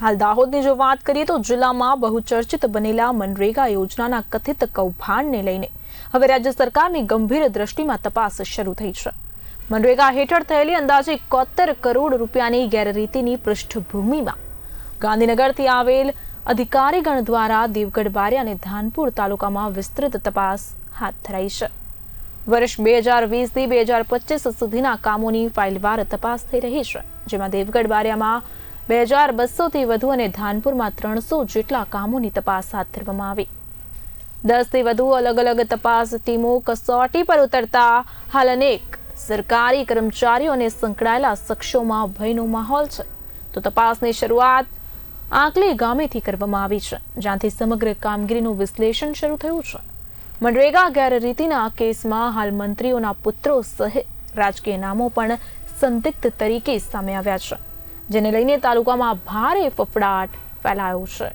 હાલ દાહોદની જો વાત કરીએ તો જિલ્લામાં બહુચર્ચિત બનેલા મનરેગા યોજનાના કથિત કૌભાંડને લઈને હવે રાજ્ય સરકારની ગંભીર દ્રષ્ટિમાં તપાસ શરૂ થઈ છે. મનરેગા હેઠળ થયેલી અંદાજે એકોતેર કરોડ રૂપિયાની ગેરરીતિની પૃષ્ઠભૂમિમાં ગાંધીનગરથી આવેલ અધિકારીગણ દ્વારા દેવગઢ બારી અને ધાનપુર તાલુકામાં વિસ્તૃત તપાસ હાથ ધરાઈ છે. વર્ષ બે હજાર વીસથી બે હજાર પચીસ સુધીના કામોની ફાઇલવાર તપાસ થઈ રહી છે, જેમાં દેવગઢ બારિયામાં બે હજાર બસોથી વધુ અને ધાનપુરમાં ત્રણસો જેટલા કામોની તપાસ હાથ ધરવામાં આવી. દસથી વધુ અલગ અલગ તપાસ ટીમો કસોટી પર ઉતરતા હાલ અનેક સરકારી કર્મચારીઓ સંકળાયેલા શખ્સોમાં ભયનો માહોલ છે. તો તપાસની શરૂઆત આંકલી ગામેથી કરવામાં આવી છે, જ્યાંથી સમગ્ર કામગીરીનું વિશ્લેષણ શરૂ થયું છે. મનરેગા ગેરરીતિના કેસમાં હાલ મંત્રીઓના પુત્રો સહિત રાજકીય નામો પણ સંદિગ્ધ તરીકે સામે આવ્યા છે. જેને લઈને તાલુકામાં ભારે ફફડાટ ફેલાયો છે.